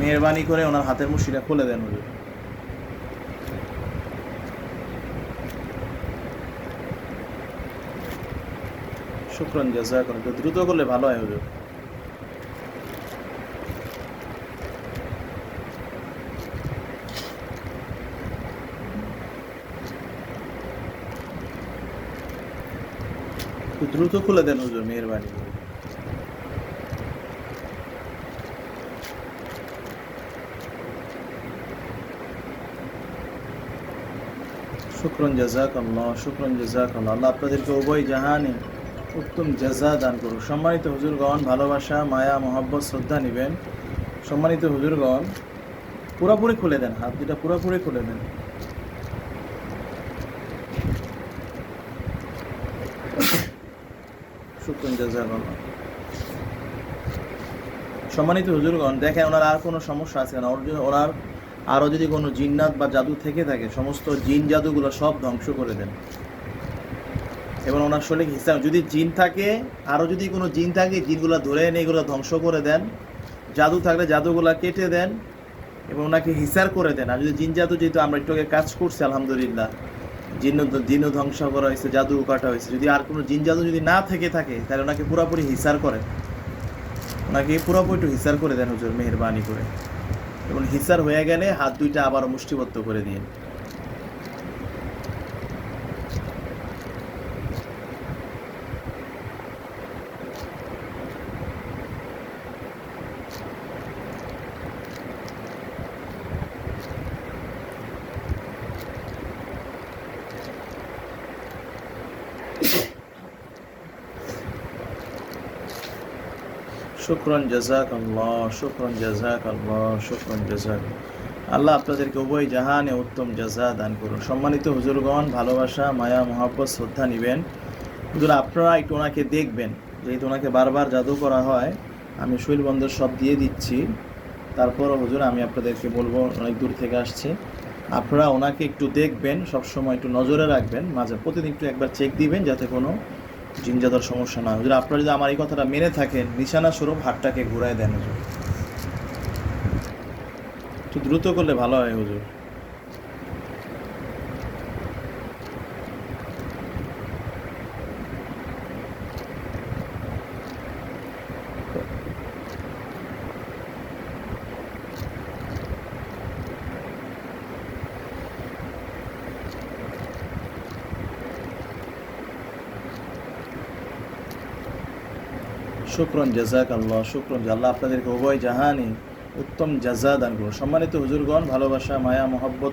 মেহরবানি করে ওনার হাতের মুঠিটা খুলে দেন হুজুর। শুক্রন একটু দ্রুত করলে ভালো হয় হুজুর। দ্রুত খুলে দেন হুজুর মেহরবানি করে। শুক্রন জাজাক আল্লাহ শুক্রন জাজাক আল্লাহ আল্লাহ আপনাদেরকে উভয় জাহানে উত্তম জাজা দান সম্মানিত হুজুরগণ, ভালোবাসা, মায়া শ্রদ্ধা নেবেন। সম্মানিত হুজুরগণ, পুরোপুরি খুলে দেন, হাত পুরোপুরি খুলে দেন। শুক্রন জাজাক আল্লাহ সম্মানিত হুজুরগণ, দেখেন ওনার আর কোনো সমস্যা আছে না? ওনার আরও যদি কোনো জিন্নাত বা জাদু থেকে থাকে, সমস্ত জিন জাদুগুলো সব ধ্বংস করে দেন। এবং ওনার শরীরে হিসাব, যদি জিন থাকে, আরও যদি কোনো জিন থাকে, জিনগুলো ধরে এনে এগুলো ধ্বংস করে দেন, জাদু থাকলে জাদুগুলো কেটে দেন এবং ওনাকে হিসার করে দেন। আর যদি জিন জাদু, যেহেতু আমরা একটু কাজ করছি, আলহামদুলিল্লাহ, জিন জিনও ধ্বংস করা হয়েছে, জাদু কাটা হয়েছে। যদি আর কোনো জিন জাদু যদি না থেকে থাকে, তাহলে ওনাকে পুরোপুরি হিসার করেন। ওনাকে পুরোপুরি একটু হিসার করে দেন, হুজুর, মেহরবানি করে। এবং হিসার হয়ে গেলে হাত দুইটা আবার মুষ্টিবদ্ধ করে দিন শুক্রন জাজাক আল্লাহ শুক্রন জাজাক আল্লাহ শুক্রন জাজাক আল্লাহ আপনাদেরকে উভয় জাহানে উত্তম জাজা দান করুন। সম্মানিত হুজুরগণ, ভালোবাসা, মায়া, মহাব্বত, শ্রদ্ধা নিবেন। হুজুর আপনারা একটু ওনাকে দেখবেন। যেহেতু ওনাকে বারবার জাদু করা হয়, আমি শৈল বন্দর সব দিয়ে দিচ্ছি। তারপরও হুজুর, আমি আপনাদেরকে বলব, অনেক দূর থেকে আসছে। আপনারা ওনাকে একটু দেখবেন, সবসময় একটু নজরে রাখবেন। মাঝে প্রতিদিন একটু একবার চেক দিবেন, যাতে কোনো জিনজাদার সমস্যা নয়। যদি আপনারা যদি আমার এই কথাটা মেনে থাকেন নিশানা স্বরূপ হাতটাকে ঘুরায় দেন একটু দ্রুত করলে ভালো হয় হুজুর। শুক্রন জাজাক আল্লাহ শুক্রন আল্লাহ আপনাদেরকে উভয় জাহানি, উত্তম জাজা দান করুন সম্মানিত হুজুরগণ, ভালোবাসা, মায়া, মহব্বত